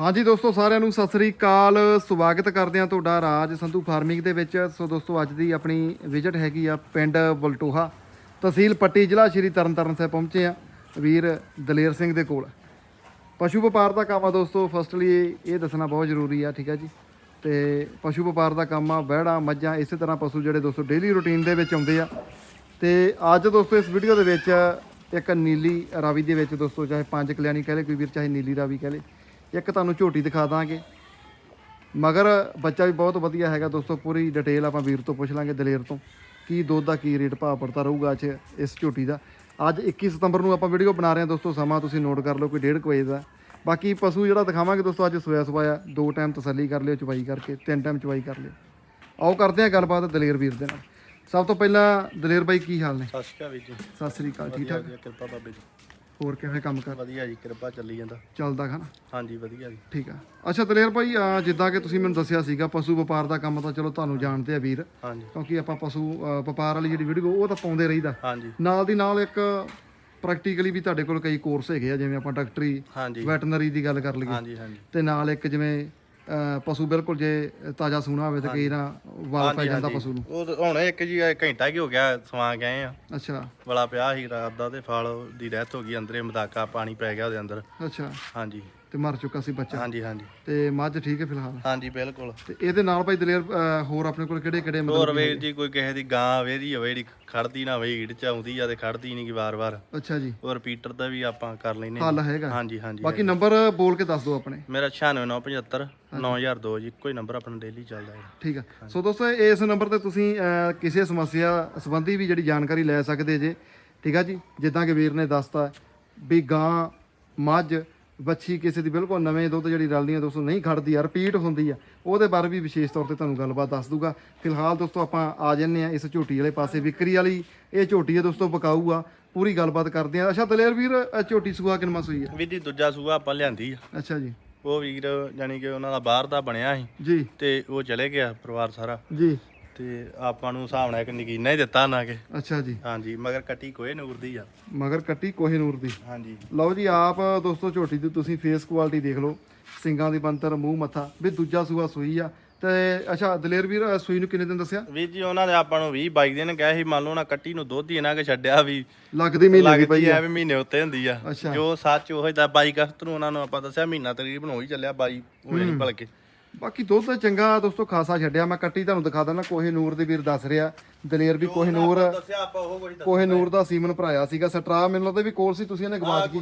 ਹਾਂਜੀ ਦੋਸਤੋ, ਸਾਰਿਆਂ ਨੂੰ ਸਤਿ ਸ੍ਰੀ ਅਕਾਲ। ਸਵਾਗਤ ਕਰਦੇ ਹਾਂ ਤੁਹਾਡਾ ਰਾਜ ਸੰਧੂ ਫਾਰਮਿੰਗ ਦੇ ਵਿੱਚ। ਸੋ ਦੋਸਤੋ, ਅੱਜ ਦੀ ਆਪਣੀ ਵਿਜ਼ਿਟ ਹੈਗੀ ਆ ਪਿੰਡ ਬਲਟੋਹਾ ਤਹਿਸੀਲ ਪੱਟੀ, ਜ਼ਿਲ੍ਹਾ ਸ਼੍ਰੀ ਤਰਨਤਾਰਨ ਸਾਹਿਬ ਪਹੁੰਚੇ ਆ ਵੀਰ ਦਲੇਰ ਸਿੰਘ ਦੇ ਕੋਲ। ਪਸ਼ੂ ਵਪਾਰ ਦਾ ਕੰਮ ਆ ਦੋਸਤੋ ਫਸਟਲੀ ਇਹ ਦੱਸਣਾ ਬਹੁਤ ਜ਼ਰੂਰੀ ਆ, ਠੀਕ ਆ ਜੀ। ਤੇ ਪਸ਼ੂ ਵਪਾਰ ਦਾ ਕੰਮ ਆ, ਬਹਿੜਾ, ਮੱਝਾਂ, ਇਸੇ ਤਰ੍ਹਾਂ ਪਸ਼ੂ ਜਿਹੜੇ ਦੋਸਤੋ ਡੇਲੀ ਰੁਟੀਨ ਦੇ ਵਿੱਚ ਆਉਂਦੇ ਆ। ਤੇ ਅੱਜ ਦੋਸਤੋ, ਇਸ ਵੀਡੀਓ ਦੇ ਵਿੱਚ ਇੱਕ ਨੀਲੀ ਰਾਵੀ ਦੇ ਵਿੱਚ ਦੋਸਤੋ, ਚਾਹੇ ਪੰਜ ਕਲਿਆਣੀ ਕਹੇ ਕੋਈ ਵੀਰ ਚਾਹੇ ਨੀਲੀ ਰਾਵੀ ਕਹੇ ਇੱਕ ਤੁਹਾਨੂੰ ਝੋਟੀ ਦਿਖਾ ਦਾਂਗੇ। ਮਗਰ ਬੱਚਾ ਵੀ ਬਹੁਤ ਵਧੀਆ ਹੈਗਾ ਦੋਸਤੋ ਪੂਰੀ ਡਿਟੇਲ ਆਪਾਂ ਵੀਰ ਤੋਂ ਪੁੱਛ ਲਾਂਗੇ ਦਲੇਰ ਤੋਂ ਕੀ ਦੁੱਧ ਦਾ ਕੀ ਰੇਟ ਭਾਅ ਪੜਤਾ ਰਹੂਗਾ ਅੱਜ ਇਸ ਝੋਟੀ ਦਾ। ਅੱਜ 21 ਸਤੰਬਰ ਨੂੰ ਆਪਾਂ ਵੀਡੀਓ ਬਣਾ ਰਹੇ ਹਾਂ ਦੋਸਤੋ ਸਮਾਂ ਤੁਸੀਂ ਨੋਟ ਕਰ ਲਓ ਕੋਈ 1:30 ਵਜੇ ਦਾ। ਬਾਕੀ ਪਸ਼ੂ ਜਿਹੜਾ ਦਿਖਾਵਾਂਗੇ ਦੋਸਤੋ ਅੱਜ ਸੋਇਆ ਸਵਾਇਆ ਦੋ ਟਾਈਮ ਤਸੱਲੀ ਕਰ ਲਿਓ ਚਵਾਈ ਕਰਕੇ ਤਿੰਨ ਟਾਈਮ ਚਵਾਈ ਕਰ ਲਿਓ। ਆਓ ਕਰਦੇ ਹਾਂ ਗੱਲਬਾਤ ਦਲੇਰ ਵੀਰ ਦੇ ਨਾਲ। ਸਭ ਤੋਂ ਪਹਿਲਾਂ ਦਲੇਰ ਬਾਈ ਕੀ ਹਾਲ ਨੇ? ਸਤਿ ਸ਼੍ਰੀ ਅਕਾਲ ਵੀਰ ਜੀ। ਸਤਿ ਸ੍ਰੀ ਅਕਾਲ ਠੀਕ ਠਾਕ? ਕਿਰਪਾ ਬਾਬੇ ਜੀ ਹੋਰ ਕਿਵੇਂ ਕੰਮ ਕਰ? ਵਧੀਆ ਜੀ ਕਿਰਪਾ ਚੱਲੀ ਜਾਂਦਾ। ਚੱਲਦਾ ਖਾਨਾ ਹਾਂਜੀ ਵਧੀਆ ਜੀ। ਠੀਕ ਆ। ਅੱਛਾ ਦਲੇਰ ਭਾਈ ਅਹ ਜਿੱਦਾਂ ਕਿ ਤੁਸੀਂ ਮੈਨੂੰ ਦੱਸਿਆ ਸੀਗਾ ਪਸ਼ੂ ਵਪਾਰ ਦਾ ਕੰਮ ਤਾਂ ਚਲੋ ਤੁਹਾਨੂੰ ਜਾਣਦੇ ਆ ਵੀਰ। ਹਾਂਜੀ। ਕਿਉਂਕਿ ਆਪਾਂ ਪਸ਼ੂ ਵਪਾਰ ਵਾਲੀ ਜਿਹੜੀ ਵੀਡੀਓ ਉਹ ਤਾਂ ਪਾਉਂਦੇ ਰਹੀਦਾ। ਹਾਂਜੀ। ਨਾਲ ਦੀ ਨਾਲ ਇੱਕ ਪ੍ਰੈਕਟੀਕਲੀ ਵੀ ਤੁਹਾਡੇ ਕੋਲ ਕਈ ਕੋਰਸ ਹੈਗੇ ਆ ਜਿਵੇਂ ਆਪਾਂ ਡਾਕਟਰੀ ਹਾਂਜੀ। ਵੈਟਰਨਰੀ ਦੀ ਗੱਲ ਕਰ ਲਈਏ। ਹਾਂਜੀ ਹਾਂਜੀ। ਤੇ ਨਾਲ ਇੱਕ ਜਿਵੇਂ ਪਸ਼ੂ ਬਿਲਕੁਲ ਜੇ ਤਾਜ਼ਾ ਸੂਣਾ ਹੋਵੇ ਤਾਂ ਕਈ ਨਾ ਵਾਲ ਪੈ ਜਾਂਦਾ ਪਸ਼ੂ ਨੂੰ। ਉਹ ਤਾਂ ਹੁਣ ਇੱਕ ਜੀ ਇਹ ਘੰਟਾ ਕੀ ਹੋ ਗਿਆ ਸਵਾ ਗਏ ਆ। ਅੱਛਾ। ਬੜਾ ਪਿਆ ਸੀ ਰਾਤ ਦਾ ਤੇ ਫਲ ਦੀ ਡੈਥ ਹੋ ਗਈ ਅੰਦਰੇ ਮਦਾਕਾ ਪਾਣੀ ਪੈ ਗਿਆ ਉਹਦੇ ਅੰਦਰ। ਅੱਛਾ। ਹਾਂਜੀ। ਤੇ ਮਰ ਚੁੱਕਾ ਸੀ ਬੱਚਾ। ਹਾਂਜੀ ਹਾਂਜੀ। ਤੇ ਮੱਝ ਠੀਕ ਹੈ ਫਿਲਹਾਲ? ਹਾਂਜੀ ਬਿਲਕੁਲ। ਤੇ ਇਹਦੇ ਨਾਲ ਭਾਈ ਦਲੇਰ ਅਹ ਹੋਰ ਆਪਣੇ ਕੋਲ ਕਿਹੜੇ ਕਿਹੜੇ ਹੋਰ ਵੀਰ ਜੀ ਕੋਈ ਕਿਸੇ ਦੀ ਗਾਂ ਵੇਰੀ ਹੋਵੇ ਜਿਹੜੀ ਖੜਦੀ ਨਾ ਹੋਵੇ ਚ ਆਉਂਦੀ ਆ ਤੇ ਖੜਦੀ ਨਹੀਂ ਕਿ ਵਾਰ-ਵਾਰ। ਅੱਛਾ ਜੀ। ਉਹ ਰਿਪੀਟਰ ਦਾ ਵੀ ਆਪਾਂ ਕਰ ਲੈਨੇ ਹੱਲ ਹੈਗਾ। ਹਾਂਜੀ ਹਾਂਜੀ ਬਾਕੀ ਨੰਬਰ ਬੋਲ ਕੇ ਦੱਸ ਦਿਓ ਆਪਣੇ। ਮੇਰਾ 96975 9002 ਜੀ ਕੋਈ ਨੰਬਰ ਆਪਣਾ ਡੇਲੀ ਚੱਲਦਾ ਹੈ ਠੀਕ ਆ। ਸੋ ਦੋਸਤੋ ਇਸ ਨੰਬਰ ਤੇ ਤੁਸੀਂ ਅਹ, ਕਿਸੇ ਸਮੱਸਿਆ ਸੰਬੰਧੀ ਵੀ ਜਿਹੜੀ ਜਾਣਕਾਰੀ ਲੈ ਸਕਦੇ ਜੇ। ਠੀਕ ਆ ਜੀ? ਜਿੱਦਾਂ ਕਿ ਵੀਰ ਨੇ ਦੱਸਤਾ ਵੀ ਗਾਂ ਮੱਝ ਬੱਚੀ ਕਿਸੇ ਦੀ ਬਿਲਕੁਲ ਨਵੇਂ ਦੁੱਧ ਜਿਹੜੀ ਰਲਦੀ ਆ ਦੋਸਤੋ ਨਹੀਂ ਖੜਦੀ ਆ ਰਿਪੀਟ ਹੁੰਦੀ ਆ। ਉਹਦੇ ਬਾਰੇ ਵੀ ਵਿਸ਼ੇਸ਼ ਤੌਰ ਤੇ ਤੁਹਾਨੂੰ ਗੱਲਬਾਤ ਦੱਸ ਦੂਗਾ। ਫਿਲਹਾਲ ਦੋਸਤੋ ਆਪਾਂ ਆ ਜੰਨੇ ਆ ਇਸ ਝੋਟੀ ਵਾਲੇ ਪਾਸੇ। ਵਿਕਰੀ ਵਾਲੀ ਇਹ ਝੋਟੀ ਆ ਦੋਸਤੋ ਬਕਾਊ ਆ। ਪੂਰੀ ਗੱਲਬਾਤ ਕਰਦੇ ਆ। ਅੱਛਾ ਦਲੇਰ ਵੀਰ ਝੋਟੀ ਸੂਆ ਕਿੰਨਾ ਸੂਈ ਆ? ਵੀਰ ਜੀ ਦੂਜਾ ਸੂਆ ਆਪਾਂ ਲਿਆਂਦੀ ਆ। ਅੱਛਾ ਜੀ। ਉਹ ਵੀਰ ਜਾਨੀ ਕਿ ਉਹਨਾਂ ਦਾ ਬਾਹਰ ਦਾ ਬਣਿਆ ਸੀ। ਜੀ। ਤੇ ਉਹ ਚਲੇ ਗਿਆ ਪਰਿਵਾਰ ਸਾਰਾ। ਜੀ। ਤੇ ਆਪਾਂ ਨੂੰ ਹਿਸਾਬ ਨਾਲ ਇੱਕ ਨਗੀਨਾ ਹੀ ਦਿੱਤਾ ਨਾ ਕਿ। ਅੱਛਾ ਜੀ। ਹਾਂਜੀ ਮਗਰ ਕੱਟੀ ਕੋਏ ਨੂਰ ਦੀ ਆ। ਮਗਰ ਕੱਟੀ ਕੋਹਿਨੂਰ ਦੀ। ਹਾਂਜੀ। ਲਓ ਜੀ ਆਪ ਦੋਸਤੋ ਝੋਟੀ ਦੀ ਤੁਸੀਂ ਫੇਸ ਕੁਆਲਿਟੀ ਦੇਖ ਲਓ। ਸਿੰਗਾਂ ਦੀ ਬੰਤਰ ਮੂੰਹ ਮੱਥਾ। ਵੀ ਦੂਜਾ ਸੂਆ ਸੂਈ ਆ। ਤੇ ਅੱਛਾ ਦਲੇਰ ਵੀਰ ਅਹ ਸੂਈ ਨੂੰ ਕਿੰਨੇ ਦਿਨ ਦੱਸਿਆ? ਵੀਰ ਜੀ ਉਹਨਾਂ ਨੇ ਆਪਾਂ ਨੂੰ 20 22 ਦਿਨ ਕਹੇ ਸੀ ਮੰਨ ਲਓ ਨਾ ਕੱਟੀ ਨੂੰ ਦੁੱਧ ਹੀ ਇਹਨਾਂ ਕੇ ਛੱਡਿਆ ਵੀ। ਲੱਗਦੀ ਮਹੀਨੇ ਦੀ ਲੱਗਦੀ ਐ ਵੀ ਮਹੀਨੇ ਉੱਤੇ ਹੁੰਦੀ ਆ। ਅੱਛਾ। ਜੋ ਸੱਚ ਉਹ ਦਾ 22 ਅਗਸਤ ਨੂੰ ਉਹਨਾਂ ਨੂੰ ਆਪਾਂ ਦੱਸਿਆ ਮਹੀਨਾ ਤਕਰੀਬਨ ਹੋ ਹੀ ਚੱਲਿਆ 22 ਹੋਏ ਨਹੀਂ ਭਲਕੇ। ਬਾਕੀ ਦੁੱਧ ਤਾਂ ਚੰਗਾ ਦੋਸਤੋ ਖਾਸਾ ਛੱਡਿਆ। ਮੈਂ ਕੱਟੀ ਤੁਹਾਨੂੰ ਦਿਖਾ ਦਿੰਦਾ ਕੋਹੇ ਨੂਰ ਦੇ ਵੀਰ ਦੱਸ ਰਿਹਾ। ਦਲੇਰ ਵੀ ਕੋਹੇ ਨੂਰ ਦੱਸਿਆ ਆਪਾਂ ਉਹ ਕੁਝ ਕੋਹੇ ਨੂਰ ਦਾ ਸੀਮਨ ਭਰਾਇਆ ਸੀਗਾ। ਸਟਰਾ ਮੈਨੂੰ ਲੱਗਦਾ ਵੀ ਕੋਲ ਸੀ ਤੁਸੀਂ ਇਹਨੇ ਗਵਾਚ ਗਈ।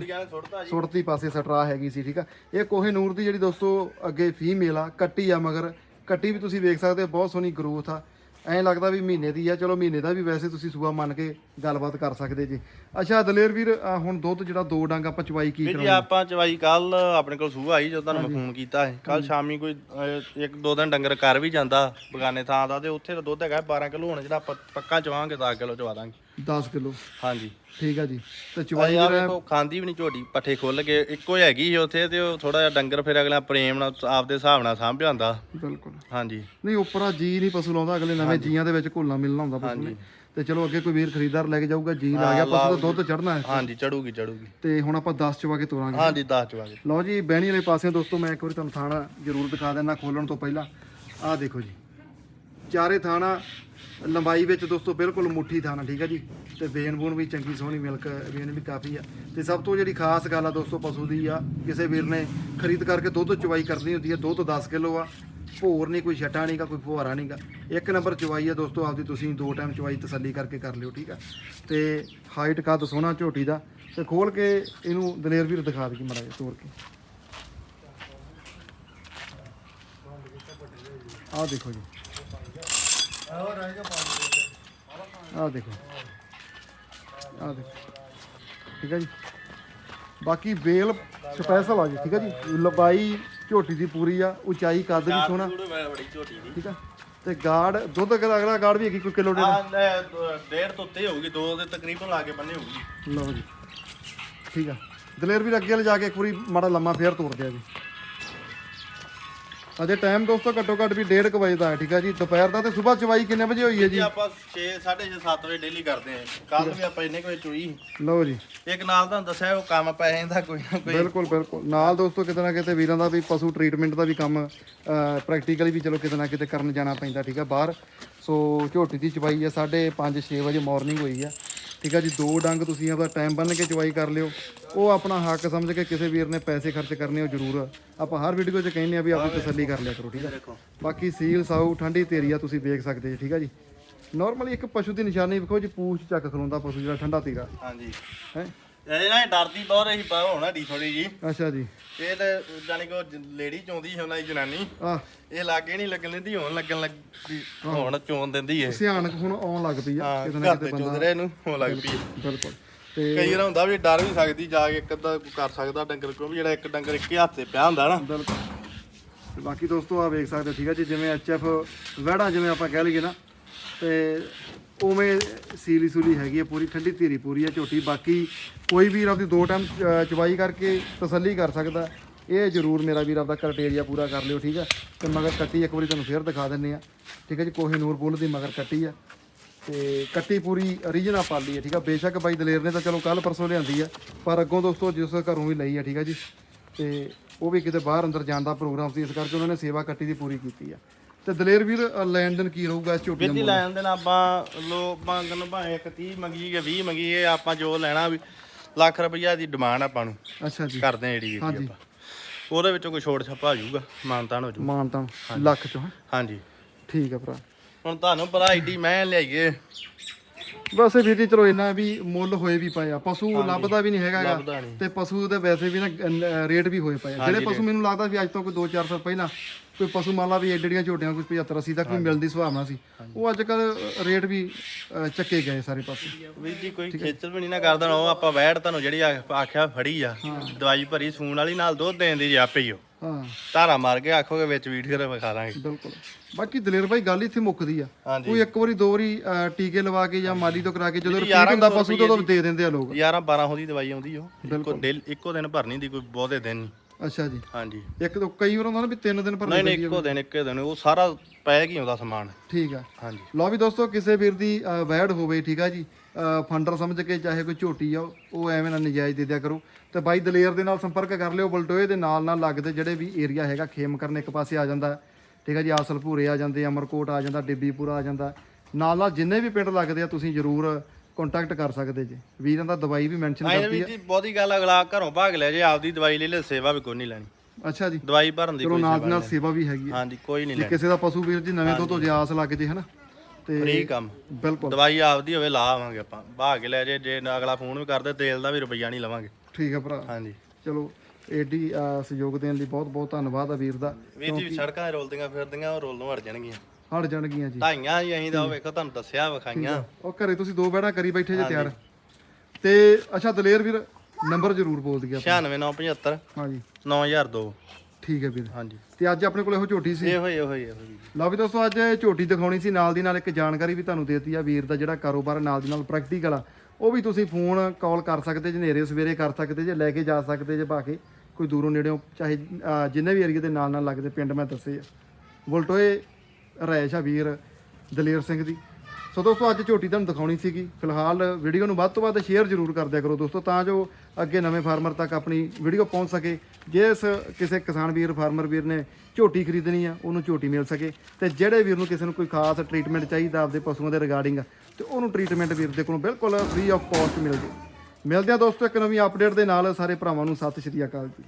ਸੁੱਟਤਾ ਪਾਸੇ ਸਟਰਾ ਹੈਗੀ ਸੀ ਠੀਕ ਆ। ਇਹ ਕੋਹੇ ਨੂਰ ਦੀ ਜਿਹੜੀ ਦੋਸਤੋ ਅੱਗੇ ਫੀਮੇਲ ਆ ਕੱਟੀ ਆ ਮਗਰ। ਕੱਟੀ ਵੀ ਤੁਸੀਂ ਵੇਖ ਸਕਦੇ ਹੋ ਬਹੁਤ ਸੋਹਣੀ ਗਰੋਥ ਆ। ਐਂ ਲੱਗਦਾ ਵੀ ਮਹੀਨੇ ਦੀ ਆ ਚਲੋ ਮਹੀਨੇ ਦਾ ਵੀ ਵੈਸੇ ਤੁਸੀਂ ਸੂਆ ਮੰਨ ਕੇ ਗੱਲਬਾਤ ਕਰ ਸਕਦੇ ਜੀ। ਅੱਛਾ ਦਲੇਰ ਵੀਰ ਆਹ ਹੁਣ ਦੁੱਧ ਜਿਹੜਾ ਦੋ ਡੰਗ ਆਪਾਂ ਚਵਾਈ ਕੀ ਵੀਰ ਜੀ ਆਪਾਂ ਚਵਾਈ ਕੱਲ ਆਪਣੇ ਕੋਲ ਸੂਹ ਆਈ ਜਦੋਂ ਤੁਹਾਨੂੰ ਮੈਂ ਫੋਨ ਕੀਤਾ ਹੈ ਕੱਲ ਸ਼ਾਮੀ ਕੋਈ ਅਹ, ਇੱਕ ਦੋ ਦਿਨ ਡੰਗਰ ਕਰ ਵੀ ਜਾਂਦਾ ਬਗਾਨੇ ਥਾਂ ਦਾ ਤੇ ਉੱਥੇ ਤਾਂ ਦੁੱਧ ਹੈਗਾ 12 ਕਿਲੋ ਹੁਣ ਜਿਹੜਾ ਆਪਾਂ ਪੱਕਾ ਚਵਾਵਾਂਗੇ 10 ਕਿਲੋ ਚਵਾ ਦਾਂਗੇ। 10 ਕਿਲੋ। ਹਾਂਜੀ। ਠੀਕ ਆ ਜੀ। ਤੇ ਚਵਾਈ ਯਾਰ ਵੇਖੋ ਖਾਂਦੀ ਵੀ ਨਹੀਂ ਝੋਟੀ ਪੱਠੇ ਖੁੱਲ ਕੇ ਇੱਕੋ ਹੀ ਹੈਗੀ ਸੀ ਉੱਥੇ ਤੇ ਉਹ ਥੋੜਾ ਜਿਹਾ ਡੰਗਰ ਫਿਰ ਅਗਲਾ ਪ੍ਰੇਮ ਨਾਲ ਆਪਦੇ ਹਿਸਾਬ ਨਾਲ ਸਾਂਭਿਆ ਹੁੰਦਾ। ਬਿਲਕੁਲ। ਹਾਂਜੀ। ਨਹੀਂ ਉੱਪਰਾ ਜੀ ਨਹੀਂ ਪਸ਼ੂ ਲਾਉਂਦਾ ਅਗਲੇ ਨਵੇਂ ਜੀਆਂ ਦੇ ਵਿੱਚ ਘੁਲਣਾ ਮਿਲਣਾ ਹੁੰਦਾ ਪਸ਼ੂ ਨੇ। ਤੇ ਚਲੋ ਅੱਗੇ ਕੋਈ ਵੀਰ ਖਰੀਦਦਾਰ ਲੈ ਕੇ ਜਾਊਗਾ ਜੀ ਲਾ ਗਿਆ ਪਸ਼ੂ ਦਾ ਦੁੱਧ ਚੜਨਾ ਹੈ। ਹਾਂਜੀ ਚੜੂਗੀ ਚੜੂਗੀ ਤੇ ਹੁਣ ਆਪਾਂ 10 ਚਵਾ ਕੇ ਤੋਰਾਂਗੇ। ਹਾਂਜੀ 10 ਚਵਾ ਕੇ। ਲਓ ਜੀ ਬਹਿਣੀ ਵਾਲੇ ਪਾਸੇ ਦੋਸਤੋ ਮੈਂ ਇੱਕ ਵਾਰੀ ਤੁਹਾਨੂੰ ਥਾਣਾ ਜ਼ਰੂਰ ਦਿਖਾ ਦੇਣਾ ਖੋਲਣ ਤੋਂ ਪਹਿਲਾਂ। ਆਹ ਦੇਖੋ ਜੀ। ਚਾਰੇ ਥਾਣਾ ਲੰਬਾਈ ਵਿੱਚ ਦੋਸਤੋ ਬਿਲਕੁਲ ਮੁੱਠੀ ਥਾਣਾ ਠੀਕ ਹੈ ਜੀ? ਤੇ ਬੇਨ ਬੂਨ ਵੀ ਚੰਗੀ ਸੋਹਣੀ ਮਿਲਕ, ਵੇਨ ਵੀ ਕਾਫੀ ਆ। ਤੇ ਸਭ ਤੋਂ ਜਿਹੜੀ ਖਾਸ ਗੱਲ ਆ ਦੋਸਤੋ ਪਸ਼ੂ ਦੀ ਆ, ਕਿਸੇ ਵੀਰ ਨੇ ਖਰੀਦ ਕਰਕੇ ਦੁੱਧ ਚਵਾਈ ਕਰਨੀ ਹੁੰਦੀ ਹੈ ਦੁੱਧ 10 ਕਿਲੋ ਆ, ਭੋਰ ਨਹੀਂ ਕੋਈ ਛਟਾ ਨਹੀਂਗਾ ਕੋਈ ਫੁਹਾਰਾ ਨਹੀਂਗਾ ਇੱਕ ਨੰਬਰ ਚਵਾਈ ਆ ਦੋਸਤੋ, ਆਪਦੀ ਤੁਸੀਂ ਦੋ ਟਾਈਮ ਚਵਾਈ ਤਸੱਲੀ ਕਰਕੇ ਕਰ ਲਿਓ, ਠੀਕ ਆ? ਤੇ ਹਾਈਟ ਕੱਦ ਸੋਹਣਾ, ਝੋਟੀ ਦਾ। ਤੇ ਖੋਲ ਕੇ ਇਹਨੂੰ ਦਲੇਰ ਵੀਰ ਦਿਖਾ ਦੇ ਮੜਾ ਜਿਹਾ ਤੋੜ ਕੇ। ਆਹ ਦੇਖੋ ਜੀ। ਆਹ ਦੇਖੋ। ਆਹ ਦੇਖੋ। ਠੀਕ ਹੈ ਜੀ। ਬਾਕੀ ਬੇਲ ਸਪੈਸ਼ਲ ਆ ਜੀ ਠੀਕ ਹੈ ਜੀ। ਲੰਬਾਈ ਝੋਟੀ ਦੀ ਪੂਰੀ ਆ ਉਚਾਈ ਕੱਦ ਵੀ ਸੋਹਣਾ। ਬੜੀ ਝੋਟੀ ਦੀ। ਠੀਕ ਆ। ਤੇ ਗਾੜ ਦੁੱਧ ਅਗਲਾ ਅਗਲਾ ਗਾੜ ਵੀ ਹੈਗੀ ਕੋਈ ਕਿਲੋ ਡੇਢ? ਆ ਡੇਢ ਤੋਂ ਉੱਤੇ ਹੋਊਗੀ ਦੋ ਦੇ ਤਕਰੀਬਨ ਲਾ ਕੇ ਬੰਨੇ ਹੋਊਗੀ। ਲਓ ਜੀ। ਠੀਕ ਆ। ਦਲੇਰ ਵੀ ਅੱਗੇ ਲਿਜਾ ਕੇ ਇੱਕ ਵਾਰੀ ਮਾੜਾ ਲੰਮਾ ਫੇਰ ਤੋੜ ਦਿਆ ਜੀ। ਅਜੇ ਟਾਈਮ ਦੋਸਤੋ ਘੱਟੋ ਘੱਟ ਵੀ 1:30 ਵਜੇ ਦਾ ਹੈ ਠੀਕ ਹੈ ਜੀ? ਦੁਪਹਿਰ ਦਾ ਤੇ ਸਵੇਰ ਚਵਾਈ ਕਿੰਨੇ ਵਜੇ ਹੋਈ ਹੈ ਜੀ? ਜੀ ਆਪਾਂ 6 6:30 7 ਵਜੇ ਡੇਲੀ ਕਰਦੇ ਆਂ ਕੱਲ ਵੀ ਆਪਾਂ ਇੰਨੇ ਕੋਈ ਚੋਈ ਲਓ ਜੀ। ਇੱਕ ਨਾਲ ਤੁਹਾਨੂੰ ਦੱਸਿਆ ਉਹ ਕੰਮ ਪੈ ਜਾਂਦਾ ਕੋਈ ਨਾ ਕੋਈ। ਬਿਲਕੁਲ ਬਿਲਕੁਲ। ਨਾਲ ਦੋਸਤੋ ਕਿਤੇ ਨਾ ਕਿਤੇ ਵੀਰਾਂ ਦਾ ਵੀ ਪਸ਼ੂ ਟ੍ਰੀਟਮੈਂਟ ਦਾ ਵੀ ਕੰਮ ਪ੍ਰੈਕਟੀਕਲੀ ਵੀ ਚਲੋ ਕਿਤੇ ਨਾ ਕਿਤੇ ਕਰਨ ਜਾਣਾ ਪੈਂਦਾ ਠੀਕ ਬਾਹਰ। ਸੋ ਝੋਟੀ ਦੀ ਚਵਾਈ ਹੈ 5:30 6 ਵਜੇ ਮਾਰਨਿੰਗ ਹੋਈ ਆ ਠੀਕ ਆ ਜੀ ਦੋ ਡੰਗ ਤੁਸੀਂ ਆਪਦਾ ਟਾਈਮ ਬੰਨ ਕੇ ਚਵਾਈ ਕਰ ਲਿਓ। ਉਹ ਆਪਣਾ ਹੱਕ ਸਮਝ ਕੇ ਕਿਸੇ ਵੀਰ ਨੇ ਪੈਸੇ ਖਰਚ ਕਰਨੇ ਉਹ ਜ਼ਰੂਰ। ਆਪਾਂ ਹਰ ਵੀਡੀਓ 'ਚ ਕਹਿੰਦੇ ਆ ਵੀ ਆਪਣੀ ਤਸੱਲੀ ਕਰ ਲਿਆ ਕਰੋ ਠੀਕ ਆ ਬਾਕੀ ਸੀਲ ਸਾਊ ਠੰਡੀ ਤੇਰੀ ਆ ਤੁਸੀਂ ਦੇਖ ਸਕਦੇ ਜੀ ਠੀਕ ਆ ਜੀ। ਨਾਰਮਲੀ ਇੱਕ ਪਸ਼ੂ ਦੀ ਨਿਸ਼ਾਨੀ ਵੇਖੋ ਜੀ ਪੂਛ ਚੱਕ ਖਲੋਂਦਾ ਪਸ਼ੂ ਜਿਹੜਾ ਠੰਡਾ ਤੀਰਾ। ਹਾਂਜੀ। ਹੈ? ਇਹ ਨਾ ਇਹ ਡਰਦੀ ਬਹੁਤ ਰਹੀ ਪਾ ਹੋਣਾ ਢੀ ਥੋੜੀ ਜੀ ਅੱਛਾ ਜੀ। ਇਹ ਤੇ ਜਾਨੀ ਕੋ ਲੇਡੀ ਚੋਂਦੀ ਸੀ ਉਹਨਾਂ ਦੀ ਜਨਾਨੀ। ਆ ਇਹ ਲਾਗੇ ਨਹੀਂ ਲੱਗਣ ਦਿੰਦੀ ਹੁਣ ਲੱਗਣ ਲੱਗੀ ਹੁਣ ਚੋਣ ਦਿੰਦੀ ਏ ਸਿਆਣਕ ਹੁਣ ਆਉਣ ਲੱਗ ਪਈ ਆ ਹਾਂ ਕਿਤੇ ਨਾ ਘਰ ਕਿਤੇ ਤੇ ਬੰਦਾ ਚੋਂਦੇ ਰਹੇ ਇਹਨੂੰ ਹੁਣ ਲੱਗ ਪਈ ਬਿਲਕੁਲ। ਤੇ ਕਈ ਵਾਰ ਹੁੰਦਾ ਵੀ ਡਰ ਵੀ ਸਕਦੀ ਜਾ ਕੇ ਇੱਕ ਅੱਧਾ ਕਰ ਸਕਦਾ ਡੰਗਰ ਕੋ ਵੀ ਜਿਹੜਾ ਇੱਕ ਡੰਗਰ ਇੱਕੇ ਹੱਥ ਤੇ ਪਿਆ ਹੁੰਦਾ ਨਾ। ਬਿਲਕੁਲ। ਤੇ ਬਾਕੀ ਦੋਸਤੋ ਆ ਵੇਖ ਸਕਦੇ ਹੋ, ਠੀਕ ਹੈ ਜੀ ਜਿਵੇਂ ਐਚਐਫ ਵਹਿੜਾ ਜਿਵੇਂ ਆਪਾਂ ਕਹਿ ਲਈਏ ਨਾ ਤੇ ਉਵੇਂ ਸੀਲੀ ਸੂਲੀ ਹੈਗੀ ਹੈ ਪੂਰੀ ਠੰਡੀ ਧੀਰੀ ਪੂਰੀ ਹੈ ਝੋਟੀ, ਬਾਕੀ ਕੋਈ ਵੀਰ ਆਪਦੀ ਦੋ ਟਾਈਮ ਚਵਾਈ ਕਰਕੇ ਤਸੱਲੀ ਕਰ ਸਕਦਾ। ਇਹ ਜ਼ਰੂਰ ਮੇਰਾ ਵੀਰ ਆਪਦਾ ਕ੍ਰਾਈਟੇਰੀਆ ਪੂਰਾ ਕਰ ਲਿਓ, ਠੀਕ ਹੈ ਤੇ ਮਗਰ ਕੱਟੀ ਇੱਕ ਵਾਰੀ ਤੁਹਾਨੂੰ ਫੇਰ ਦਿਖਾ ਦਿੰਨੇ ਆ। ਠੀਕ ਹੈ ਜੀ, ਕੋਹੀ ਨੂਰ ਬੁੱਲ ਦੀ ਮਗਰ ਕੱਟੀ ਆ। ਤੇ ਕੱਟੀ ਪੂਰੀ ਓਰੀਜਨਲ ਪਾਲੀ ਹੈ ਠੀਕ ਆ? ਬੇਸ਼ੱਕ ਬਾਈ ਦਲੇਰ ਨੇ ਤਾਂ ਚਲੋ ਕੱਲ ਪਰਸੋਂ ਲਿਆਂਦੀ ਆ, ਪਰ ਅੱਗੋਂ ਦੋਸਤੋ ਜਿਸ ਘਰੋਂ ਵੀ ਲਈ ਆ, ਠੀਕ ਆ ਜੀ? ਤੇ ਉਹ ਵੀ ਕਿਤੇ ਬਾਹਰ ਅੰਦਰ ਜਾਣ ਦਾ ਪ੍ਰੋਗਰਾਮ ਸੀ, ਇਸ ਕਰਕੇ ਉਹਨਾਂ ਨੇ ਸੇਵਾ ਕੱਟੀ ਦੀ ਪੂਰੀ ਕੀਤੀ ਆ। ਤੇ ਦਲੇਰ ਵੀਰ ਅ, ਲੈਣ ਦੇਣ ਕੀ ਰਹੂਗਾ ਇਸ ਝੋਟੀ ਦਾ ਵਿੱਧੀ ਲੈਣ ਦੇ ਨਾਲ ਆਪਾਂ ਲੋ ਮੰਗਣ ਨੂੰ ਭਾਵੇਂ ਇੱਕ 30 ਮੰਗੀ ਜਾਂ 20 ਮੰਗੀਏ ਆਪਾਂ ਜੋ ਲੈਣਾ ਵੀ ਲੱਖ ਰੁਪਈਆ ਦੀ ਡਿਮਾਂਡ ਆਪਾਂ ਨੂੰ ਅੱਛਾ ਜੀ। ਕਰਦੇ ਆ ਜਿਹੜੀ ਵੀ ਆਪਾਂ। ਉਹਦੇ ਵਿੱਚੋਂ ਕੋਈ ਛੋਟ ਛੱਪਾ ਜਾਊਗਾ ਮਾਨਤਾਨ ਹੋ ਜਾਊ ਮਾਨ ਤਾਂ ਲੱਖ ਚੋਂ ਹੈਂ? ਹਾਂਜੀ। ਠੀਕ ਆ ਭਰਾ। ਹੁਣ ਤੁਹਾਨੂੰ ਪਤਾ ਆਈਡੀ ਮੈਂ ਲਿਆਈਏ। ਬਸ ਇਹ ਵੀਰ ਜੀ ਚਲੋ ਇੰਨਾ ਵੀ ਮੁੱਲ ਹੋਏ ਵੀ ਪਏ ਆ। ਪਸ਼ੂ ਲੱਭਦਾ ਵੀ ਨਹੀਂ। ਲੱਭਦਾ ਨਹੀਂ। ਤੇ ਪਸ਼ੂ ਦੇ ਵੈਸੇ ਵੀ ਨਾ ਰੇਟ ਵੀ ਹੋਏ ਪਏ ਆ। ਜਿਹੜੇ ਪਸ਼ੂ ਮੈਨੂੰ ਲੱਗਦਾ ਵੀ ਅੱਜ ਤੋਂ ਕੋਈ 2-4 ਸਾਲ ਪਹਿਲਾਂ ਕੋਈ ਪਸ਼ੂ ਮੰਨ ਲਾ ਵੀ ਏਡੀਆਂ ਝੋਟੀਆਂ ਕੋਈ 75 80 ਤੱਕ ਵੀ ਮਿਲਣ ਦੀ ਸੰਭਾਵਨਾ ਸੀ। ਉਹ ਅੱਜ ਕੱਲ ਰੇਟ ਵੀ ਅ, ਚੱਕੇ ਗਏ ਸਾਰੇ ਪਾਸੇ। ਵੀਰ ਜੀ ਕੋਈ ਖੇਚਲ ਵੀ ਨਹੀਂ ਨਾ ਕਰਦਾ ਉਹ ਆਪਾਂ ਵੈੜ ਤੁਹਾਨੂੰ ਜਿਹੜੀ ਆ- ਆਖਿਆ ਫੜੀ ਆ। ਦਵਾਈ ਭਰੀ ਸੂਣ ਵਾਲੀ ਨਾਲ ਦੁੱਧ ਦੇਣ ਦੀ ਜੀ ਆਪੇ ਹੀ ਉਹ ਹਾਂ। ਧਾਰਾ ਮਾਰ ਕੇ ਆਖੋਗੇ ਵਿੱਚ ਵੀਡੀਓ ਵਿਖਾ ਦਾਂਗੇ। ਬਿਲਕੁਲ। ਬਾਕੀ ਦਲੇਰ ਭਾਈ ਗੱਲ ਇੱਥੇ ਮੁੱਕਦੀ ਆ। ਹਾਂਜੀ। ਕੋਈ ਇੱਕ ਵਾਰੀ ਦੋ ਵਾਰੀ ਅ, ਟੀਕੇ ਲਵਾ ਕੇ ਜਾਂ ਮਾਲੀ ਤੋਂ ਕਰਾ ਕੇ ਜਦੋਂ ਰਿਪੀਟ ਹੁੰਦਾ ਪਸ਼ੂ ਤੋਂ ਉਦੋਂ ਦੇ ਦਿੰਦੇ ਆ ਲੋਕ। 11 1200 ਦੀ ਦਵਾਈ ਆਉਂਦੀ ਉਹ। ਇੱਕੋ ਦਿਨ ਭਰਨੀ ਦੀ ਕੋਈ ਬਹੁਤੇ ਦਿਨ ਨਹੀਂ। ਅੱਛਾ ਜੀ। ਹਾਂਜੀ। ਇੱਕ ਦੋ ਕਈ ਵਾਰ ਹੁੰਦਾ ਨਾ ਵੀ ਤਿੰਨ ਦਿਨ ਪਰ ਨਹੀਂ ਨਹੀਂ ਇੱਕੋ ਦਿਨ ਇੱਕੇ ਦਿਨ। ਉਹ ਸਾਰਾ ਪੈ ਕੀ ਆਉਂਦਾ ਸਮਾਨ। ਠੀਕ ਆ। ਹਾਂਜੀ। ਲਓ ਵੀ ਦੋਸਤੋ ਕਿਸੇ ਵੀਰ ਦੀ ਅ, ਵੈੜ ਹੋਵੇ ਠੀਕ ਆ ਜੀ ਅ, ਫੰਡਰ ਸਮਝ ਕੇ ਚਾਹੇ ਕੋਈ ਝੋਟੀ ਆ ਉਹ ਐਵੇਂ ਨਾ ਨਜਾਇਜ਼ ਦੇ ਦਿਆ ਕਰੋ। ਤੇ ਬਾਈ ਦਲੇਰ ਦੇ ਨਾਲ ਸੰਪਰਕ ਕਰ ਲਿਓ ਬਲਟੋਏ ਦੇ ਨਾਲ ਨਾਲ ਲੱਗਦੇ ਜਿਹੜੇ ਵੀ ਏਰੀਆ ਹੈਗਾ ਖੇਮ ਕਰਨ ਇੱਕ ਪਾਸੇ ਆ ਜਾਂਦਾ ਠੀਕ ਆ ਜੀ ਆਸਲ ਭੂਰੇ ਆ ਜਾਂਦੇ ਅਮਰਕੋਟ ਆ ਜਾਂਦਾ ਡਿੱਬੀਪੁਰਾ ਆ ਜਾਂਦਾ। ਨਾਲ ਨਾਲ ਜਿੰਨੇ ਵੀ ਪਿੰਡ ਲੱਗਦੇ ਆ ਤੁਸੀਂ ਜਰੂਰ ਕੰਟੈਕਟ ਕਰ ਸਕਦੇ ਜੀ। ਵੀਰਾਂ ਦਾ ਦਵਾਈ ਵੀ ਮੈਂਸ਼ਨ ਆਏ ਕਰਤੀ ਵੀਰ ਜੀ ਬਹੁਤੀ ਗੱਲ ਅਗਲਾ ਘਰੋਂ ਭਾਗ ਲੈ ਜੇ ਆਪਦੀ ਦਵਾਈ ਲੈ ਲੈ ਸੇਵਾ ਵੀ ਕੋਈ ਨਹੀਂ ਲੈਣੀ। ਅੱਛਾ ਜੀ। ਦਵਾਈ ਭਰਨ ਦੀ ਚਲੋ ਕੋਈ ਨਾਲ ਦੀ ਨਾਲ ਸੇਵਾ ਵੀ ਹੈਗੀ ਆ। ਹਾਂਜੀ ਕੋਈ ਨਹੀਂ ਜੇ ਲੈਣੀ। ਕਿਸੇ ਦਾ ਪਸ਼ੂ ਵੀਰ ਜੀ ਨਵੇਂ ਤੋਂ ਤੋਂ ਜਿਆਸ ਲੱਗ ਜੇ ਹਨਾ ਤੇ ਫ੍ਰੀ ਕੰਮ। ਬਿਲਕੁਲ। ਦਵਾਈ ਆਪਦੀ ਹੋਵੇ ਲਾ ਆਵਾਂਗੇ ਆਪਾਂ। ਭਾਗ ਲੈ ਜੇ ਜੇ ਅਗਲਾ ਫੋਨ ਵੀ ਕਰਦੇ ਤੇਲ ਦਾ ਵੀ ਰੁਪਈਆ ਨਹੀਂ ਲਵਾਂਗੇ। ਠੀਕ ਆ ਭਰਾ। ਹਾਂਜੀ। ਚਲੋ ਏਡੀ ਅਹ, ਸਹਿਯੋਗ ਦੇਣ ਲਈ ਬਹੁਤ ਬਹੁਤ ਧੰਨਵਾਦ ਆ ਵੀਰ ਦਾ। ਵੀਰ ਜੀ ਸੜਕਾਂ 'ਤੇ ਰੋਲਦੀਆਂ ਫਿਰਦੀਆਂ ਉਹ ਰੋਲੋਂ ਹਟ ਜਾਣਗੀਆਂ। ਹਟ ਜਾਣਗੀਆਂ ਜੀ। ਢਾਈਆਂ ਜੀ ਅਸੀਂ ਤਾਂ ਉਹ ਵੇਖੋ ਤੁਹਾਨੂੰ ਦੱਸਿਆ ਵਿਖਾਈਆਂ। ਉਹ ਘਰੇ ਤੁਸੀਂ ਦੋ ਬੈੜਾ ਕਰੀ ਬੈਠੇ ਜੇ ਤਿਆਰ। ਤੇ ਅੱਛਾ ਦਲੇਰ ਵੀਰ ਨੰਬਰ ਜ਼ਰੂਰ ਬੋਲ ਦਈਏ 96975 ਹਾਂਜੀ। 9002 ਠੀਕ ਹੈ ਵੀਰ। ਹਾਂਜੀ। ਤੇ ਅੱਜ ਆਪਣੇ ਕੋਲ ਇਹੋ ਝੋਟੀ ਸੀ। ਇਹੋ ਇਹੋ ਇਹੋ ਲਓ ਵੀ ਦੋਸਤੋ ਅੱਜ ਇਹ ਝੋਟੀ ਦਿਖਾਉਣੀ ਸੀ। ਨਾਲ ਦੀ ਨਾਲ ਇੱਕ ਜਾਣਕਾਰੀ ਵੀ ਤੁਹਾਨੂੰ ਦੇਤੀ ਆ ਵੀਰ ਦਾ ਜਿਹੜਾ ਕਾਰੋਬਾਰ ਨਾਲ ਦੀ ਨਾਲ ਪ੍ਰੈਕਟੀਕਲ ਆ। ਉਹ ਵੀ ਤੁਸੀਂ ਫੋਨ ਕਾਲ ਕਰ ਸਕਦੇ ਜੇ ਨੇਰੇ ਸਵੇਰੇ ਕਰ ਸਕਦੇ ਜੇ ਲੈ ਕੇ ਜਾ ਸਕਦੇ ਜੇ ਬਾਕੀ ਕੋਈ ਦੂਰੋਂ ਨੇੜਿਓਂ ਚਾਹੇ ਜਿੰਨੇ ਵੀ ਏਰੀਆ ਦੇ ਨਾਲ ਨਾਲ ਲੱਗਦੇ ਪਿੰਡ ਮੈਂ ਦੱਸੇ ਆ। ਵੋਲਟੋਏ ਰੈਸ਼ ਆ ਵੀਰ ਦਲੇਰ ਸਿੰਘ ਦੀ ਸੋ ਦੋਸਤੋ, ਅੱਜ ਝੋਟੀ ਤੁਹਾਨੂੰ ਦਿਖਾਉਣੀ ਸੀਗੀ। ਫਿਲਹਾਲ ਵੀਡੀਓ ਨੂੰ ਵੱਧ ਤੋਂ ਵੱਧ ਸ਼ੇਅਰ ਜ਼ਰੂਰ ਕਰ ਦਿਆ ਕਰੋ ਦੋਸਤੋ, ਤਾਂ ਜੋ ਅੱਗੇ ਨਵੇਂ ਫਾਰਮਰ ਤੱਕ ਆਪਣੀ ਵੀਡੀਓ ਪਹੁੰਚ ਸਕੇ। ਜਿਸ ਕਿਸੇ ਕਿਸਾਨ ਵੀਰ ਫਾਰਮਰ ਵੀਰ ਨੇ ਝੋਟੀ ਖਰੀਦਣੀ ਆ, ਉਹਨੂੰ ਝੋਟੀ ਮਿਲ ਸਕੇ। ਤੇ ਜਿਹੜੇ ਵੀਰ ਨੂੰ ਕਿਸੇ ਨੂੰ ਕੋਈ ਖਾਸ ਟ੍ਰੀਟਮੈਂਟ ਚਾਹੀਦਾ ਆਪਦੇ ਪਸ਼ੂਆਂ ਦੇ ਰਿਗਾਰਡਿੰਗ ਤੇ ਉਹਨੂੰ ਟ੍ਰੀਟਮੈਂਟ ਵੀਰ ਦੇ ਕੋਲੋਂ ਬਿਲਕੁਲ ਫ੍ਰੀ ਆਫ ਕਾਸਟ ਮਿਲ ਜੇ। ਮਿਲਦੇ ਆ ਦੋਸਤੋ ਇੱਕ ਨਵੀਂ ਅਪਡੇਟ ਦੇ ਨਾਲ, ਸਾਰੇ ਭਰਾਵਾਂ ਨੂੰ ਸਤਿ ਸ਼੍ਰੀ ਅਕਾਲ ਜੀ।